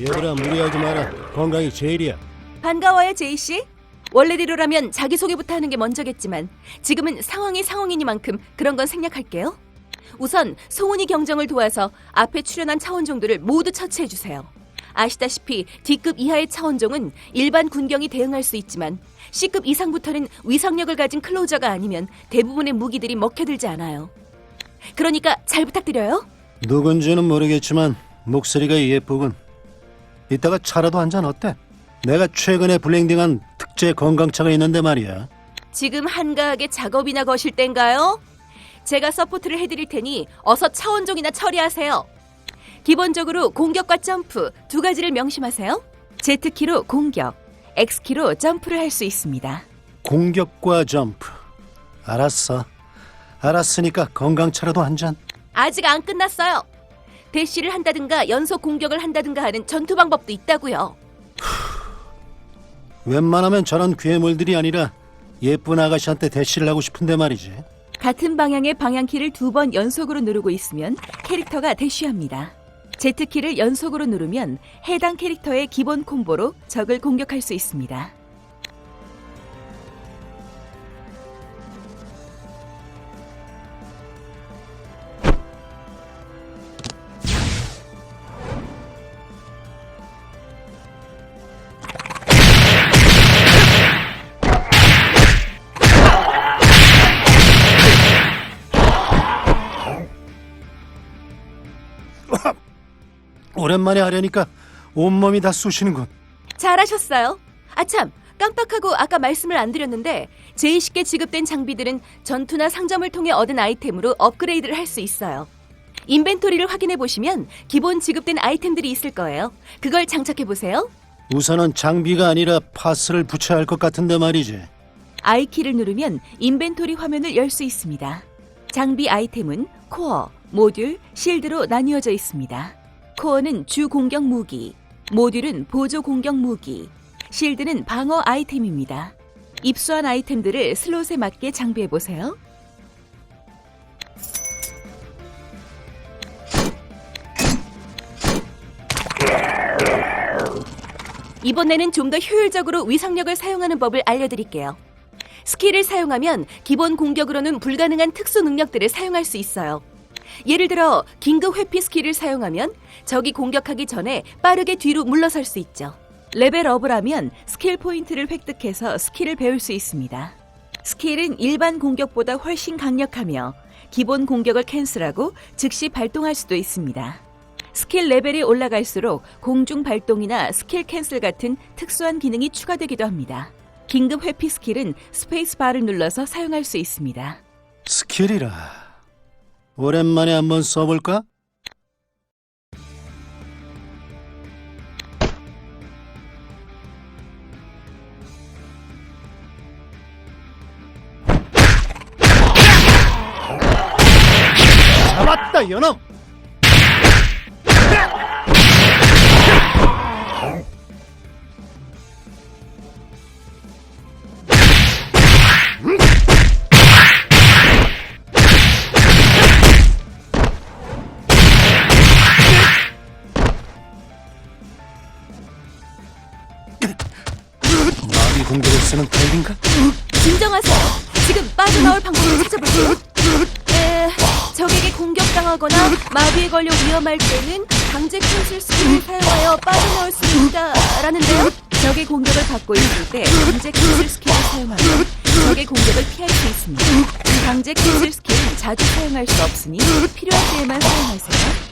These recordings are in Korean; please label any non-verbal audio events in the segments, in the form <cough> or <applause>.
얘들아 무리하지 마라. 건강이 제일이야. 반가워요, 제이 씨. 원래대로라면 자기소개부터 하는 게 먼저겠지만 지금은 상황이 상황이니만큼 그런 건 생략할게요. 우선 송은이 경정을 도와서 앞에 출연한 차원종들을 모두 처치해 주세요. 아시다시피 D급 이하의 차원종은 일반 군경이 대응할 수 있지만 C급 이상부터는 위상력을 가진 클로저가 아니면 대부분의 무기들이 먹혀들지 않아요. 그러니까 잘 부탁드려요. 누군지는 모르겠지만 목소리가 예쁘군. 이따가 차라도 한 잔 어때? 내가 최근에 블렌딩한 특제 건강차가 있는데 말이야. 지금 한가하게 작업이나 거실 땐가요? 제가 서포트를 해드릴 테니 어서 차원종이나 처리하세요. 기본적으로 공격과 점프 두 가지를 명심하세요. Z키로 공격, X키로 점프를 할 수 있습니다. 공격과 점프. 알았어. 알았으니까 건강차라도 한 잔. 아직 안 끝났어요. 대시를 한다든가 연속 공격을 한다든가 하는 전투 방법도 있다고요. <sighs> 웬만하면 저런 괴물들이 아니라 예쁜 아가씨한테 대시를 하고 싶은데 말이지. 같은 방향의 방향키를 두 번 연속으로 누르고 있으면 캐릭터가 대쉬합니다. Z키를 연속으로 누르면 해당 캐릭터의 기본 콤보로 적을 공격할 수 있습니다. 오랜만에 하려니까 온몸이 다 쑤시는군. 잘하셨어요. 아참, 깜빡하고 아까 말씀을 안 드렸는데 제이식께 지급된 장비들은 전투나 상점을 통해 얻은 아이템으로 업그레이드를 할 수 있어요. 인벤토리를 확인해 보시면 기본 지급된 아이템들이 있을 거예요. 그걸 장착해 보세요. 우선은 장비가 아니라 파스를 붙여야 할 것 같은데 말이지. I키를 누르면 인벤토리 화면을 열 수 있습니다. 장비 아이템은 코어, 모듈, 실드로 나뉘어져 있습니다. 코어는 주 공격 무기, 모듈은 보조 공격 무기, 실드는 방어 아이템입니다. 입수한 아이템들을 슬롯에 맞게 장비해 보세요. 이번에는 좀 더 효율적으로 위상력을 사용하는 법을 알려드릴게요. 스킬을 사용하면 기본 공격으로는 불가능한 특수 능력들을 사용할 수 있어요. 예를 들어 긴급 회피 스킬을 사용하면 적이 공격하기 전에 빠르게 뒤로 물러설 수 있죠. 레벨업을 하면 스킬 포인트를 획득해서 스킬을 배울 수 있습니다. 스킬은 일반 공격보다 훨씬 강력하며 기본 공격을 캔슬하고 즉시 발동할 수도 있습니다. 스킬 레벨이 올라갈수록 공중 발동이나 스킬 캔슬 같은 특수한 기능이 추가되기도 합니다. 긴급 회피 스킬은 스페이스 바를 눌러서 사용할 수 있습니다. 스킬이라. 오랜만에 한번 써볼까? 잡았다, 연놈! 공격을 쓰는 타입인가? 진정하세요. 지금 빠져나올 방법을 찾아볼게요. 에, 적에게 공격당하거나 마비에 걸려 위험할 때는 강제 캔슬 스킬을 사용하여 빠져나올 수 있다라는데요. 적의 공격을 받고 있을 때 강제 캔슬 스킬을 사용하면 적의 공격을 피할 수 있습니다. 강제 캔슬 스킬은 자주 사용할 수 없으니 필요할 때에만 사용하세요.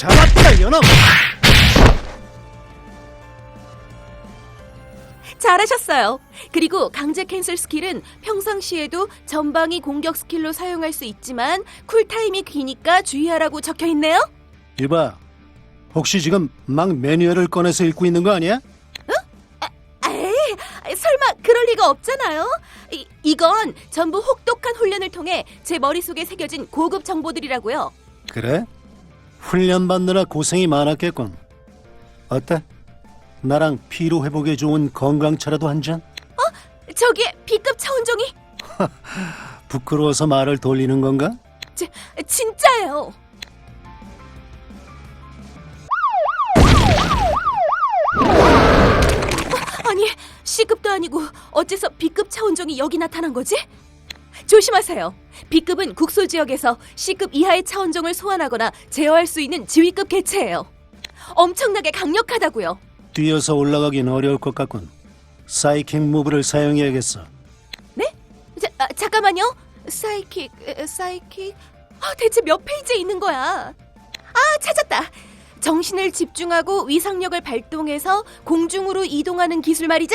잡았다, 연놈! 잘하셨어요. 그리고 강제 캔슬 스킬은 평상시에도 전방위 공격 스킬로 사용할 수 있지만 쿨타임이 기니까 주의하라고 적혀 있네요. 이봐, 혹시 지금 막 매뉴얼을 꺼내서 읽고 있는 거 아니야? 에이, 설마 그럴 리가 없잖아요. 이, 이건 전부 혹독한 훈련을 통해 제 머릿속에 새겨진 고급 정보들이라고요. 그래? 훈련 받느라 고생이 많았겠군. 어때? 나랑 피로 회복에 좋은 건강차라도 한 잔? 저기에 B급 차원종이 <laughs> 부끄러워서 말을 돌리는 건가? 지, 진짜예요. 어, 아니, C급도 아니고 어째서 B급 차원종이 여기 나타난 거지? 조심하세요. B급은 국소 지역에서 C급 이하의 차원종을 소환하거나 제어할 수 있는 지휘급 개체예요. 엄청나게 강력하다고요. 뛰어서 올라가긴 어려울 것 같군. 사이킹 무브를 사용해야겠어. 자, 아, 잠깐만요. 사이킥, 에, 사이킥. 아, 대체 몇 페이지에 있는 거야? 아, 찾았다. 정신을 집중하고 위상력을 발동해서 공중으로 이동하는 기술 말이죠?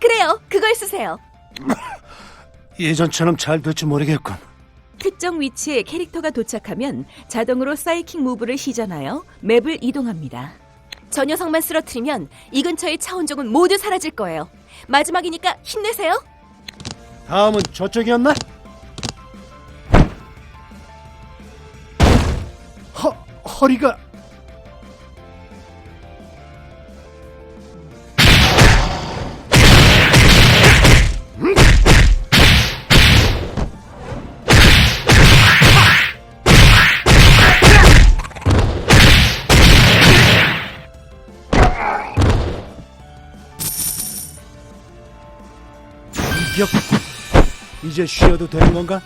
그래요. 그걸 쓰세요. <laughs> 예전처럼 잘 될지 모르겠군. 특정 위치에 캐릭터가 도착하면 자동으로 사이킥 무브를 시전하여 맵을 이동합니다. 저 녀석만 쓰러뜨리면 이 근처의 차원종은 모두 사라질 거예요. 마지막이니까 힘내세요. 다음은 저쪽이었나? 허, 허리가... 이겼군. 이제 쉬어도 되는 건가?